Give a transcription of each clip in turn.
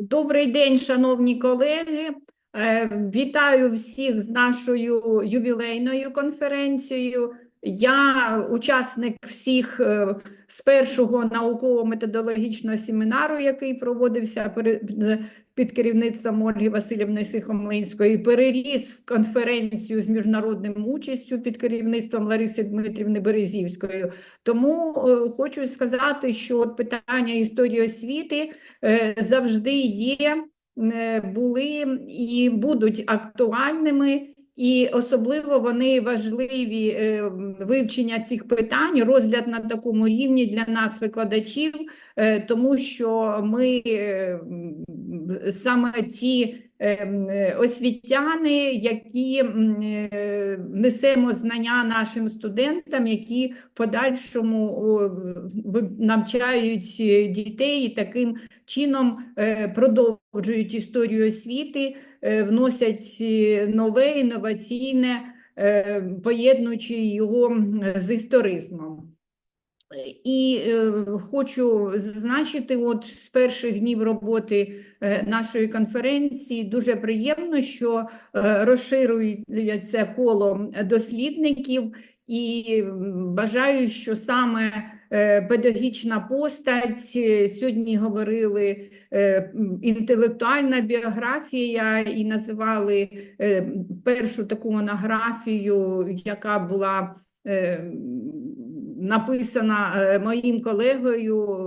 Добрий день, шановні колеги. Е, Вітаю всіх з нашою ювілейною конференцією. Я учасник всіх е, з першого науково-методологічного семінару, який проводився під керівництвом Ольги Васильівни Сихомлинської, переріс в конференцію з міжнародним участю під керівництвом Лариси Дмитрівни Березівської. Тому е, хочу сказати, що питання історії освіти е, завжди є, е, були і будуть актуальними, і особливо вони важливі е, вивчення цих питань, розгляд на такому рівні для нас, викладачів, е, тому що ми е, саме ті освітяни, які е, несемо знання нашим студентам, які в подальшому навчають е, дітей і таким чином е, продовжують історію освіти, е, вносять е, нове, інноваційне, е, поєднуючи його з історизмом. І е, хочу зазначити, от з перших днів роботи е, нашої конференції дуже приємно, що е, розширюється коло дослідників, і бажаю, що саме е, педагогічна постать е, сьогодні говорили е, інтелектуальна біографія і називали е, першу таку монографію, яка була. е, написана е, моїм колегою,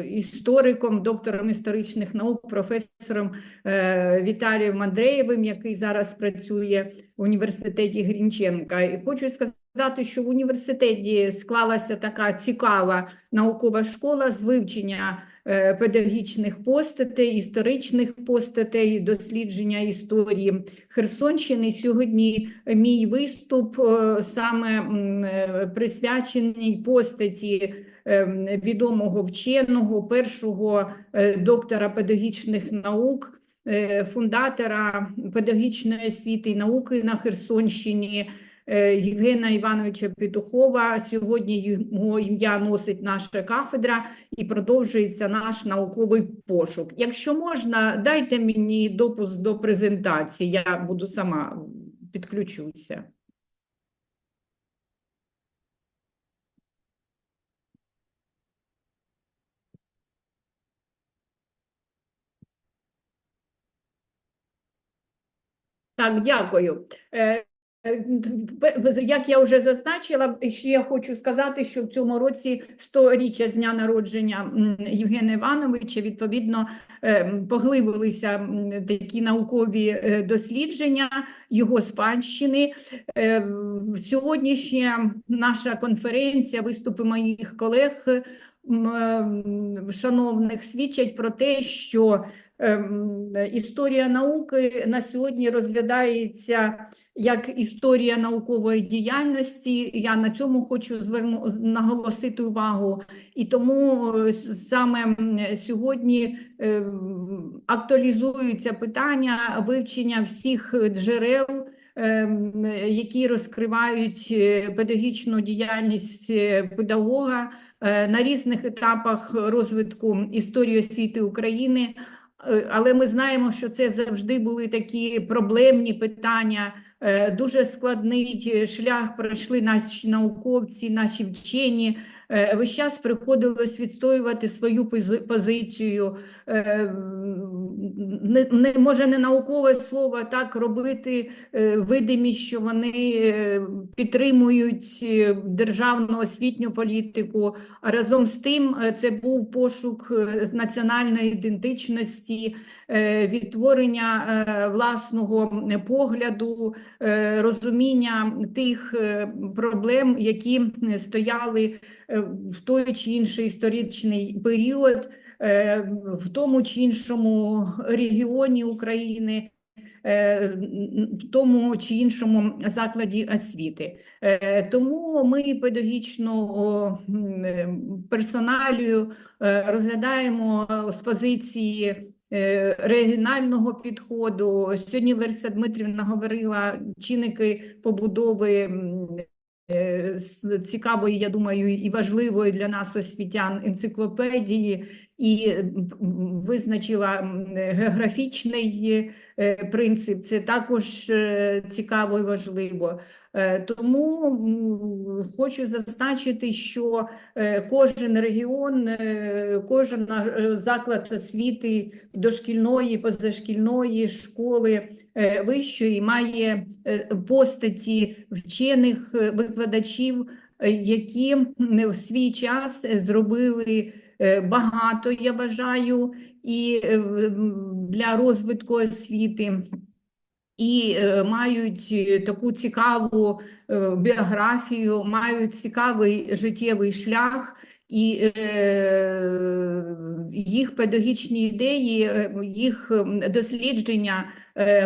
е, істориком, доктором історичних наук, професором е, Віталієм Андреєвим, який зараз працює в університеті Грінченка. І хочу сказати, що в університеті склалася така цікава наукова школа з вивчення е, педагогічних постатей, історичних постатей, дослідження історії Херсонщини. Сьогодні мій виступ е, саме е, присвячений постаті відомого вченого, першого доктора педагогічних наук, фундатора педагогічної освіти і науки на Херсонщині. Е, Євгена Івановича Петухова. Сьогодні його ім'я носить наша кафедра і продовжується наш науковий пошук. Якщо можна, дайте мені допуск до презентації, я буду сама підключуся. Так, дякую. Е, Як я вже зазначила, ще я хочу сказати, що в цьому році 100-річчя з дня народження Євгена Івановича, відповідно, е, поглибилися такі наукові е, дослідження його спадщини. Сьогоднішня наша конференція, виступи моїх колег шановних свідчать про те, що історія науки на сьогодні розглядається як історія наукової діяльності. Я на цьому хочу зверну наголосити увагу. І тому е, саме сьогодні ем, актуалізуються питання вивчення всіх джерел. ем, Які розкривають е, педагогічну діяльність е, педагога е, на різних етапах розвитку історії освіти України, Е, Але ми знаємо, що це завжди були такі проблемні питання. Е, Дуже складний е, шлях пройшли наші науковці, наші вчені. Е, Весь час приходилось відстоювати свою позицію. Е, Не, не, може, не наукове слово, так робити е, видимість, що вони підтримують державну освітню політику. А разом з тим це був пошук національної ідентичності, відтворення власного погляду, розуміння тих проблем, які стояли в той чи інший історичний період, е, в тому чи іншому регіоні України. е, В тому чи іншому закладі освіти. Е, Тому ми педагогічну персоналію розглядаємо з позиції регіонального підходу. Сьогодні Лариса Дмитрівна говорила чинники побудови цікавої, я думаю, і важливої для нас освітян енциклопедії і визначила географічний е, принцип. Це також е, цікаво і важливо. Е, Тому хочу зазначити, що е, кожен регіон, е, кожен заклад освіти дошкільної, позашкільної школи вищої має постаті вчених викладачів, які в свій час зробили багато, я вважаю, і для розвитку освіти. І е, мають е, таку цікаву е, біографію, мають цікавий життєвий шлях, і е, їх педагогічні ідеї, їх дослідження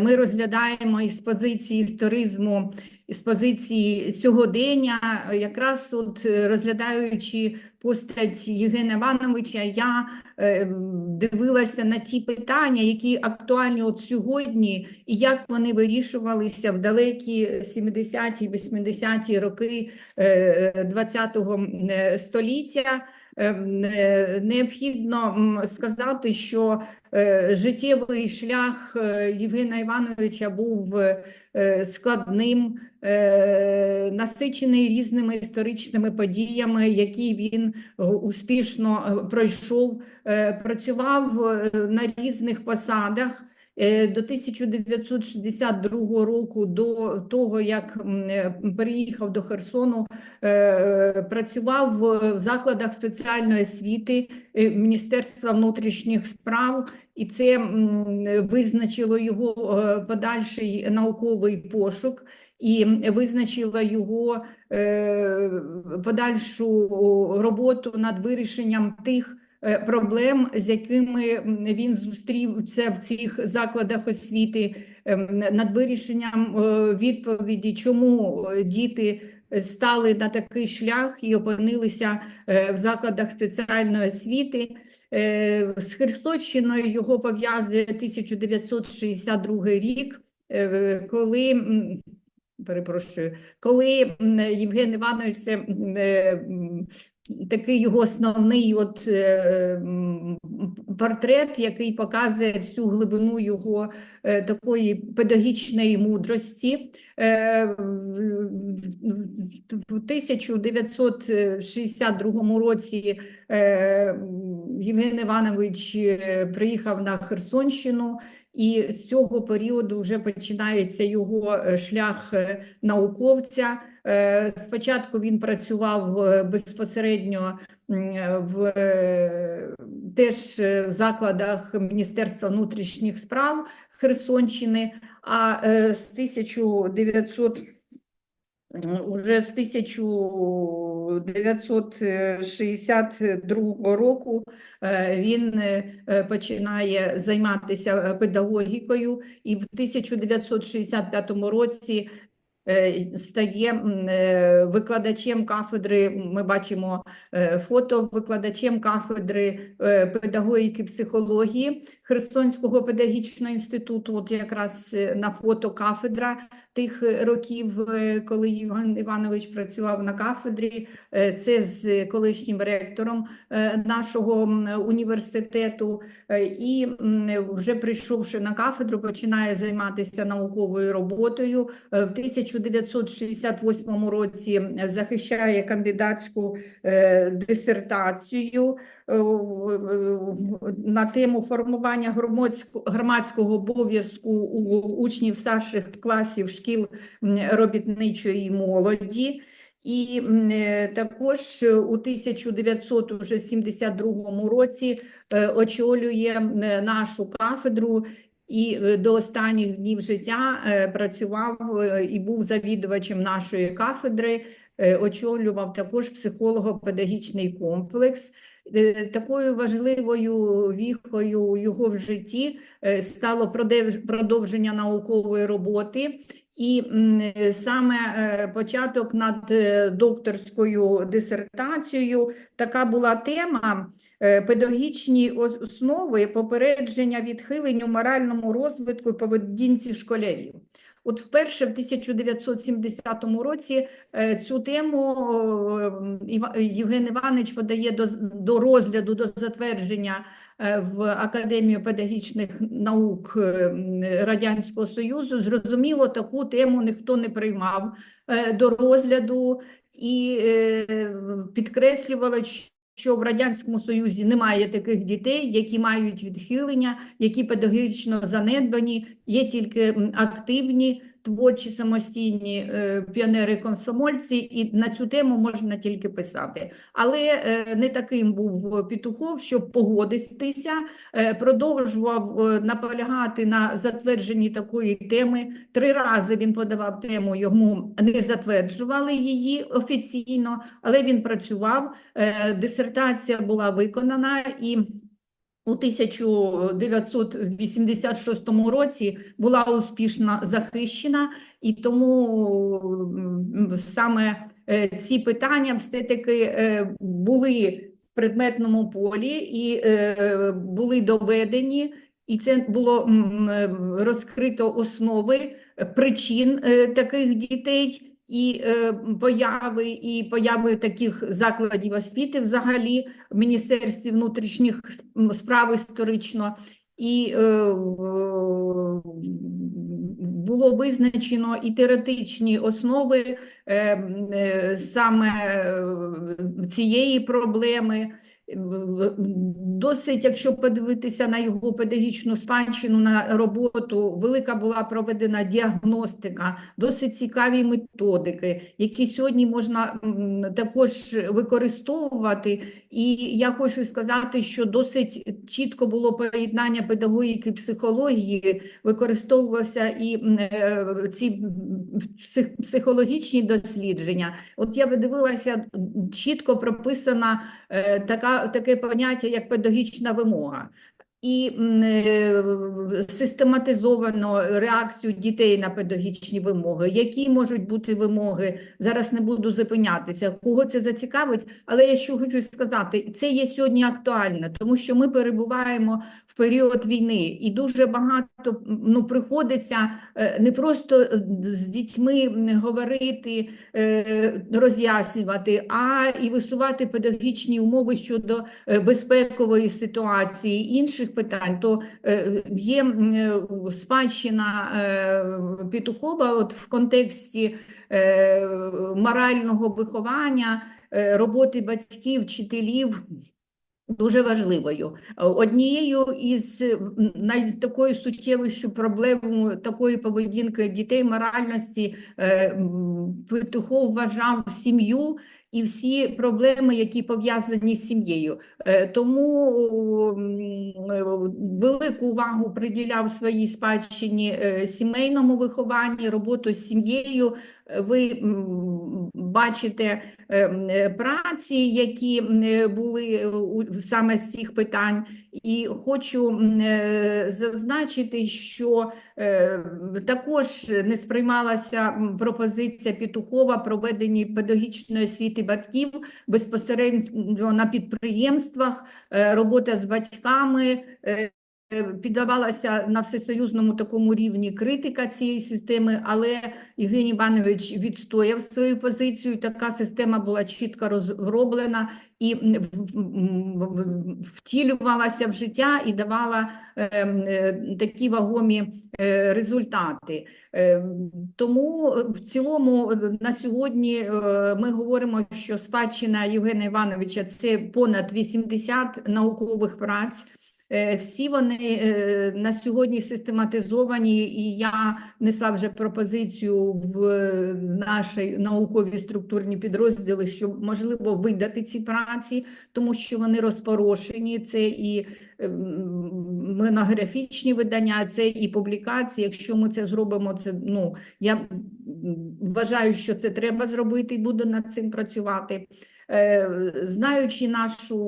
ми розглядаємо із позиції історизму, із позиції сьогодення. Якраз от е, розглядаючи постать Євгена Івановича, я е, дивилася на ті питання, які актуальні от сьогодні, і як вони вирішувалися в далекі 70-ті, 80-ті роки ХХ століття. Ем, е, Необхідно сказати, що е, життєвий шлях е, Євгена Івановича був складним, насичений різними історичними подіями, які він успішно пройшов, працював на різних посадах. Е, До 1962 року, до того, як е, переїхав до Херсону, е, працював в закладах спеціальної освіти Міністерства внутрішніх справ, і це визначило його подальший науковий пошук і визначило його подальшу роботу над вирішенням тих проблем, з якими він зустрівся в цих закладах освіти, ем, над вирішенням е, відповіді, чому е, діти стали на такий шлях і опинилися е, в закладах спеціальної освіти. Е, З Херсонщиною його пов'язує 1962 рік, е, коли перепрошую, коли Євген Іванович е, такий його основний от, е, портрет, який показує всю глибину його е, такої педагогічної мудрості. Е, в- в- В 1962 році е, Євген Іванович е, приїхав на Херсонщину, і з цього періоду вже починається його е, шлях е, науковця. Е, Спочатку він працював безпосередньо в теж в закладах Міністерства внутрішніх справ Херсонщини, а з 1900 Уже з 1962 року е, він е, починає займатися педагогікою і в 1965 році е, стає е, викладачем кафедри. Ми бачимо е, фото викладачем кафедри педагогіки психології Херсонського педагогічного інституту. От якраз на фото кафедра тих е, років, е, коли Євген Іванович працював на кафедрі. Е, Це з колишнім ректором нашого університету. І вже прийшовши на кафедру, починає займатися науковою роботою. В 1968 році захищає кандидатську дисертацію на тему формування громадського обов'язку у учнів старших класів шкіл робітничої молоді. І е, також у 1972 році е, очолює нашу кафедру і е, до останніх днів життя е, працював е, і був завідувачем нашої кафедри, е, очолював також психолого-педагогічний комплекс. Е, Такою важливою віхою його в житті е, стало продовження наукової роботи. І е, саме е, початок над е, докторською дисертацією така була тема е, педагогічні основи попередження відхилень у моральному розвитку поведінці школярів. От вперше в 1970 році е, цю тему е, Євген Іванович подає до, розгляду, до затвердження е, в Академію педагогічних наук Радянського Союзу. Зрозуміло, таку тему ніхто не приймав до розгляду і підкреслювало, що в Радянському Союзі немає таких дітей, які мають відхилення, які педагогічно занедбані, є тільки активні, творчі, самостійні е, піонери-комсомольці, і на цю тему можна тільки писати. Але е, не таким був Петухов, щоб погодитися, е, продовжував наполягати на затвердженні такої теми. Три рази він подавав тему, йому не затверджували її офіційно, але він працював. Дисертація була виконана і у 1986 році була успішно захищена, і тому саме е, ці питання все-таки е, були в предметному полі і е, були доведені, і це було розкрито основи причин таких дітей і е, появи, і появи таких закладів освіти взагалі в Міністерстві внутрішніх справ історично. І е, було визначено і теоретичні основи е, е, саме е, цієї проблеми. Досить, якщо подивитися на його педагогічну спадщину, на роботу, велика була проведена діагностика, досить цікаві методики, які сьогодні можна також використовувати. І я хочу сказати, що досить чітко було поєднання педагогіки психології, використовувалися і е, ці психологічні дослідження. От я видивилася, м, чітко прописана е, таке поняття, як педагогічна вимога. І е, систематизовано реакцію дітей на педагогічні вимоги. Які можуть бути вимоги? Зараз не буду зупинятися, кого це зацікавить, але я що хочу сказати, це є сьогодні актуально, тому що ми перебуваємо період війни, і дуже багато ну, приходиться е, не просто е, з дітьми говорити, е, роз'яснювати, а і висувати педагогічні умови щодо безпекової ситуації, інших питань, то є спадщина Петухова от в контексті морального виховання, роботи батьків, вчителів. Дуже важливою. Однією із м, най- такою суттєвою проблемою такої поведінки дітей моральності е, Петухов вважав сім'ю і всі проблеми, які пов'язані з сім'єю. Е, Тому е, велику увагу приділяв своїй спадщині е, сімейному вихованні, роботу з сім'єю. Е, Ви бачите е, е, праці, які е, були саме з цих питань. І хочу е, зазначити, що е, також не сприймалася пропозиція Петухова проведення педагогічної освіти батьків безпосередньо на підприємствах, е, робота з батьками. Е, Піддавалася на всесоюзному такому рівні критика цієї системи, але Євгеній Іванович відстояв свою позицію. Така система була чітко розроблена і втілювалася в життя і давала ем, е, такі вагомі е, результати. Тому в цілому на сьогодні ми говоримо, що спадщина Євгена Івановича це понад 80 наукових праць. Е, Всі вони е, на сьогодні систематизовані, і я внесла вже пропозицію в е, наші наукові структурні підрозділи, що можливо видати ці праці, тому що вони розпорошені. Це і ем, монографічні видання, це і публікації. Якщо ми це зробимо, це ну я вважаю, що це треба зробити і буду над цим працювати. Е, Знаючи нашу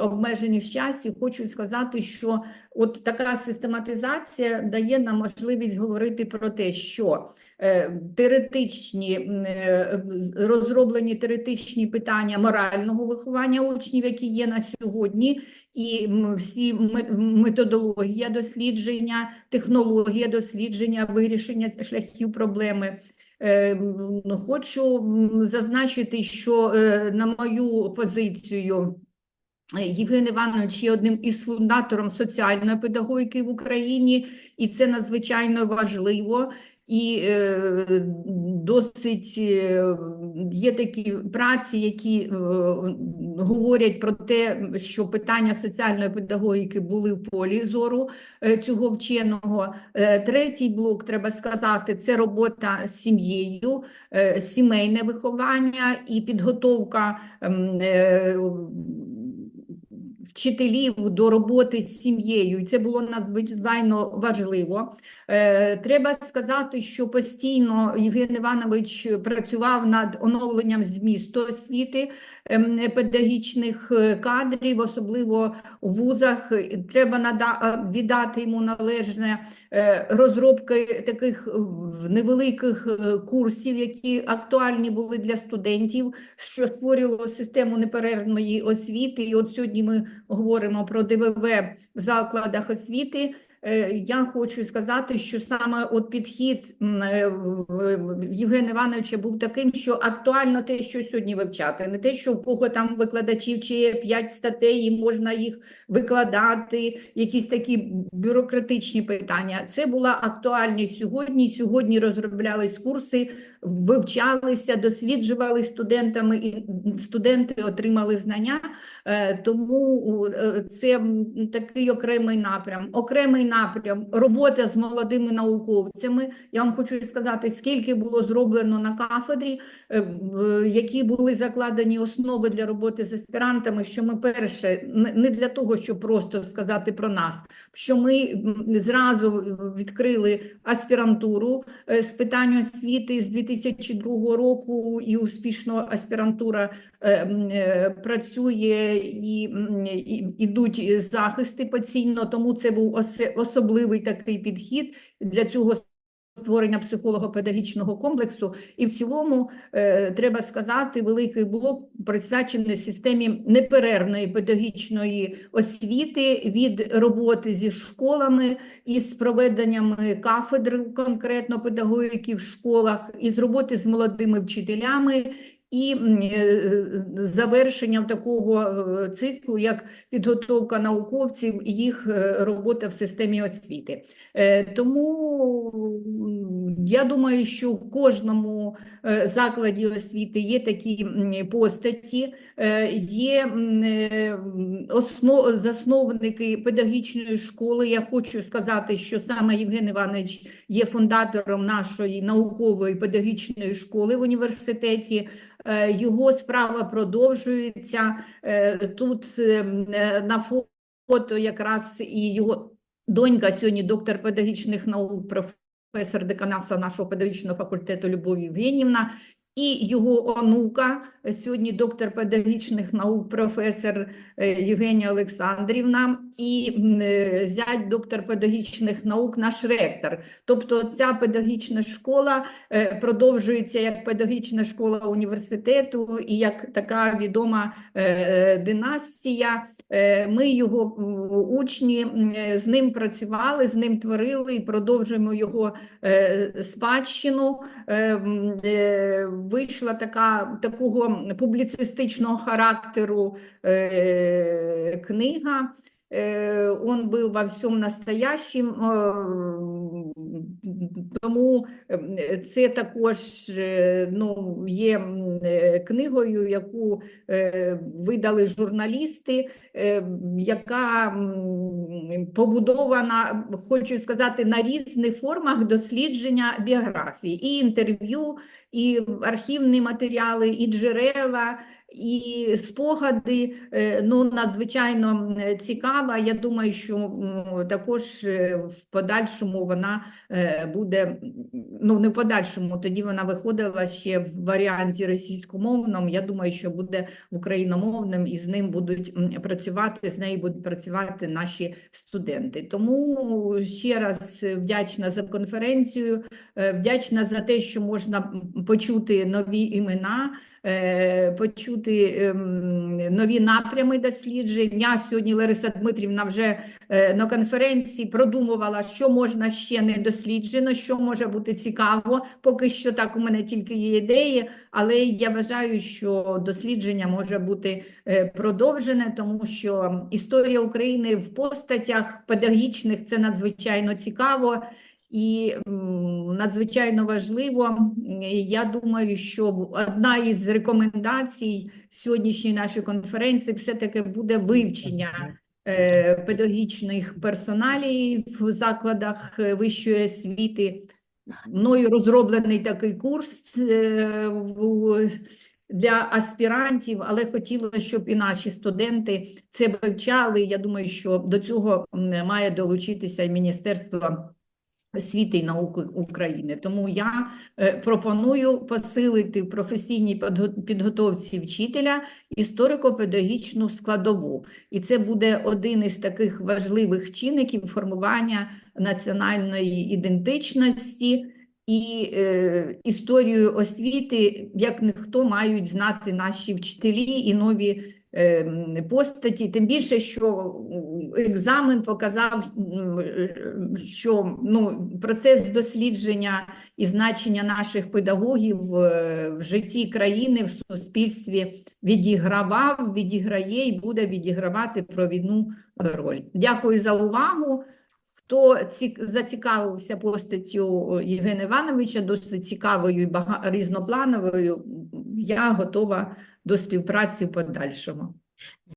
обмеженість в часі, хочу сказати, що от така систематизація дає нам можливість говорити про те, що е, теоретичні е, розроблені теоретичні питання морального виховання учнів, які є на сьогодні, і всі методологія дослідження, технологія дослідження, вирішення шляхів проблеми. Е, Хочу зазначити, що е, на мою позицію е, Євген Іванович є одним із фундатором соціальної педагогіки в Україні, і це надзвичайно важливо. І досить е, є такі праці, які е, говорять про те, що питання соціальної педагогіки були в полі зору е, цього вченого. Третій блок, треба сказати, це робота з сім'єю, сімейне виховання і підготовка вчителів до роботи з сім'єю. І це було надзвичайно важливо. Е, Треба сказати, що постійно Євген Іванович працював над оновленням змісту освіти педагогічних е, кадрів, особливо у вузах. Треба нада- віддати йому належне е, розробки таких е, невеликих е, курсів, які актуальні були для студентів, що створювало систему неперервної освіти. І от сьогодні ми говоримо про ДВВ в закладах освіти. Е, Я хочу сказати, що саме от підхід е, Євгена Івановича був таким, що актуально те, що сьогодні вивчати, не те, що в кого там викладачів чи є 5 статей, і можна їх викладати, якісь такі бюрократичні питання. Це була актуальність сьогодні. Сьогодні розроблялись курси, вивчалися, досліджували студентами, і студенти отримали знання. Е, Тому це такий окремий напрям. Окремий напрям робота з молодими науковцями. Я вам хочу сказати, скільки було зроблено на кафедрі, е, які були закладені основи для роботи з аспірантами. Що ми перше не- для того, щоб просто сказати про нас, що ми зразу відкрили аспірантуру е, з питань освіти з 2002 року, і успішно аспірантура е, працює і ідуть захисти постійно, тому це був осе- особливий такий підхід для цього створення психолого-педагогічного комплексу. І в цілому е, треба сказати, великий блок присвячений системі неперервної педагогічної освіти від роботи зі школами із проведеннями кафедр конкретно педагогіки в школах, із роботи з молодими вчителями. І е, завершенням такого е, циклу, як підготовка науковців і їх е, робота в системі освіти. Е, Тому я думаю, що в кожному е, закладі освіти є такі постаті, е, є е, засновники педагогічної школи. Я хочу сказати, що саме Євген Іванович є фундатором нашої наукової педагогічної школи в університеті. Е, Його справа продовжується. Е, Тут е, е, на фото якраз і його донька сьогодні доктор педагогічних наук, професор деканаса нашого педагогічного факультету Любов Євгенівна. І його онука, сьогодні доктор педагогічних наук, професор е, Євгенія Олександрівна, і е, зять доктор педагогічних наук, наш ректор. Тобто ця педагогічна школа е, продовжується як педагогічна школа університету і як така відома династія. Ми його учні з ним працювали, з ним творили і продовжуємо його спадщину. Вийшла така такого публіцистичного характеру е, книга. Е, Он был во всьому настоящим, е, тому е, це також е, ну, є е, книгою, яку е, видали журналісти, яка побудована, хочу сказати, на різних формах дослідження біографії, і інтерв'ю, і архівні матеріали, і джерела, і спогади е, ну, надзвичайно е, цікава. Я думаю, що також е, в подальшому вона буде, ну не в подальшому, тоді вона виходила ще в варіанті російськомовному. Я думаю, що буде україномовним і з ним будуть працювати, з нею будуть працювати наші студенти. Тому ще раз вдячна за конференцію, вдячна за те, що можна почути нові імена почути ем, нові напрями досліджень. Я сьогодні Лариса Дмитрівна вже е, на конференції продумувала, що можна ще не досліджено, що може бути цікаво. Поки що так у мене тільки є ідеї, але я вважаю, що дослідження може бути е, продовжене, тому що історія України в постатях педагогічних це надзвичайно цікаво. І надзвичайно важливо, я думаю, що одна із рекомендацій сьогоднішньої нашої конференції все-таки буде вивчення е, педагогічних персоналій в закладах е, вищої освіти. Мною розроблений такий курс е, для аспірантів, але хотілося, щоб і наші студенти це вивчали. Я думаю, що до цього має долучитися і Міністерство освіти і науки України. Тому я е, пропоную посилити в професійній підготовці вчителя історико-педагогічну складову. І це буде один із таких важливих чинників формування національної ідентичності. І е, історію освіти, як ніхто, мають знати наші вчителі і нові постаті. Тим більше, що екзамен показав, що ну, процес дослідження і значення наших педагогів е, в житті країни, в суспільстві відігравав, відіграє і буде відігравати провідну роль. Дякую за увагу. Хто цік- зацікавився постаттю Євгена Івановича, досить цікавою і бага... різноплановою, я готова до співпраці в подальшому.